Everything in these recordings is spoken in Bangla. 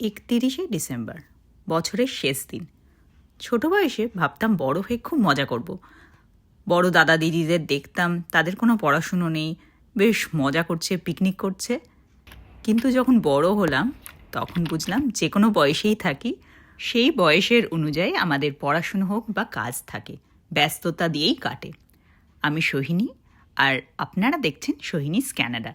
একতিরিশে ডিসেম্বর, বছরের শেষ দিন। ছোট বয়সে ভাবতাম বড় হয়ে খুব মজা করব। বড় দাদা দিদিদের দেখতাম, তাদের কোনো পড়াশুনো নেই, বেশ মজা করছে, পিকনিক করছে। কিন্তু যখন বড় হলাম, তখন বুঝলাম যে কোনো বয়সেই থাকি, সেই বয়সের অনুযায়ী আমাদের পড়াশুনো হোক বা কাজ থাকে, ব্যস্ততা দিয়েই কাটে। আমি সোহিনী, আর আপনারা দেখছেন সোহিনীস ক্যানাডা।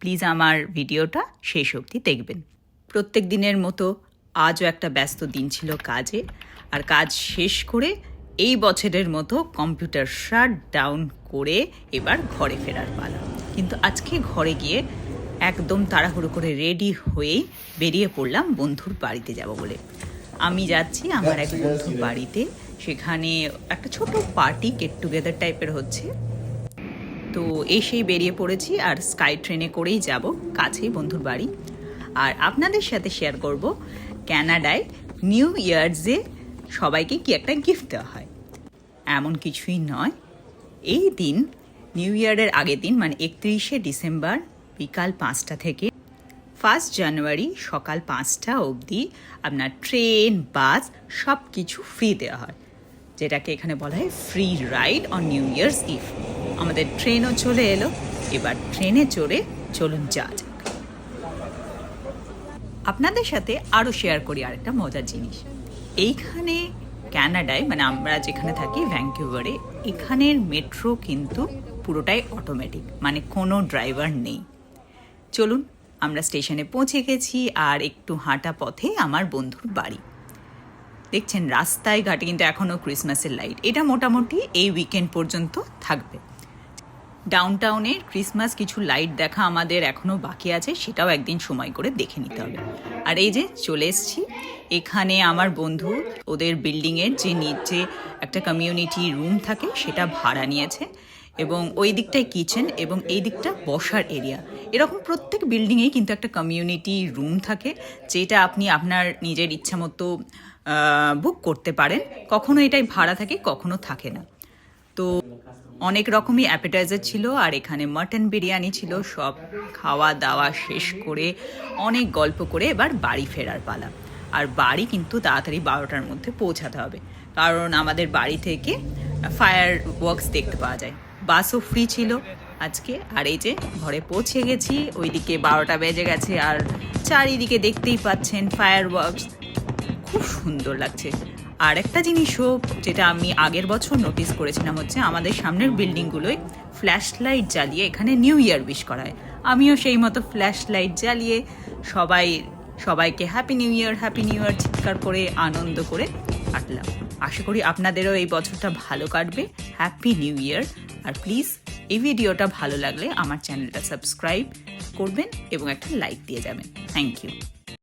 প্লিজ আমার ভিডিওটা শেষ অবধি দেখবেন। প্রত্যেক দিনের মতো আজও একটা ব্যস্ত দিন ছিল কাজে। আর কাজ শেষ করে এই বছরের মতো কম্পিউটার শাট ডাউন করে এবার ঘরে ফেরার পালা। কিন্তু আজকে ঘরে গিয়ে একদম তাড়াহুড়ো করে রেডি হয়েই বেরিয়ে পড়লাম বন্ধুর বাড়িতে যাব বলে। আমি যাচ্ছি আমার এক বন্ধুর বাড়িতে। সেখানে একটা ছোট পার্টি গেট টুগেদার টাইপের হচ্ছে। তো এসেই বেরিয়ে পড়েছি আর স্কাই ট্রেনে করেই যাব কাছেই বন্ধুর বাড়ি। আর আপনাদের সাথে শেয়ার করব ক্যানাডায় নিউ ইয়ার্সে সবাইকে কি একটা গিফট দেওয়া হয়। এমন কিছুই নয়। এই দিন নিউ ইয়ারের আগের দিন মানে একত্রিশে ডিসেম্বর বিকাল পাঁচটা থেকে ফার্স্ট জানুয়ারি সকাল পাঁচটা অবধি আপনার ট্রেন বাস সব কিছু ফ্রি দেওয়া হয়। যেটাকে এখানে বলা হয় free ride on new year's eve আমাদের ট্রেনও চলে এলো। এবার ট্রেনে চড়ে চলুন যা আপনাদের সাথে আরও শেয়ার করি আরেকটা মজার জিনিস। এইখানে ক্যানাডায় মানে আমরা যেখানে থাকি ভ্যাঙ্কুভারে এখানের মেট্রো কিন্তু পুরোটাই অটোমেটিক মানে কোনো ড্রাইভার নেই। চলুন, আমরা স্টেশনে পৌঁছে গেছি আর একটু হাঁটা পথে আমার বন্ধুর বাড়ি। দেখছেন, রাস্তায় ঘাটে কিন্তু এখনও ক্রিসমাসের লাইট এটা মোটামুটি এই উইকেন্ড পর্যন্ত থাকবে। ডাউনটাউনের ক্রিসমাস কিছু লাইট দেখা আমাদের এখনও বাকি আছে, সেটাও একদিন সময় করে দেখে নিতে হবে। আর এই যে চলে এসছি, এখানে আমার বন্ধু, ওদের বিল্ডিংয়ের যে নিচে একটা কমিউনিটি রুম থাকে, সেটা ভাড়া নিয়েছে। এবং ওই দিকটায় কিচেন এবং এই দিকটা বসার এরিয়া এরকম প্রত্যেক বিল্ডিংয়েই কিন্তু একটা কমিউনিটি রুম থাকে, যেটা আপনি আপনার নিজের ইচ্ছা মতো বুক করতে পারেন। কখনো এটাই ভাড়া থাকে, কখনো থাকে না। তো অনেক রকমই অ্যাপেটাইজার ছিল আর এখানে মাটন বিরিয়ানি ছিল। সব খাওয়া দাওয়া শেষ করে অনেক গল্প করে এবার বাড়ি ফেরার পালা। আর বাড়ি কিন্তু তাড়াতাড়ি বারোটার মধ্যে পৌঁছাতে হবে। কারণ আমাদের বাড়ি থেকে ফায়ার ওয়ার্কস দেখতে পাওয়া যায়। বাসও ফ্রি ছিল আজকে। আর এই যে ঘরে পৌঁছে গেছি, ওইদিকে বারোটা বেজে গেছে। আর চারিদিকে দেখতেই পাচ্ছেন ফায়ার ওয়ার্কস খুব সুন্দর লাগছে। আর একটা জিনিসও যেটা আমি আগের বছর নোটিস করেছিলাম হচ্ছে আমাদের সামনের বিল্ডিংগুলোয় ফ্ল্যাশ লাইট জ্বালিয়ে এখানে নিউ ইয়ার উইশ করায়। আমিও সেই মতো ফ্ল্যাশ লাইট জ্বালিয়ে সবাই, সবাইকে happy new year happy new year চিৎকার করে, আনন্দ করে কাটলাম। আশা করি আপনাদেরও এই বছরটা ভালো কাটবে। হ্যাপি নিউ ইয়ার আর প্লিজ এই ভিডিওটা ভালো লাগলে আমার চ্যানেলটা সাবস্ক্রাইব করবেন এবং একটা লাইক দিয়ে যাবেন। Thank you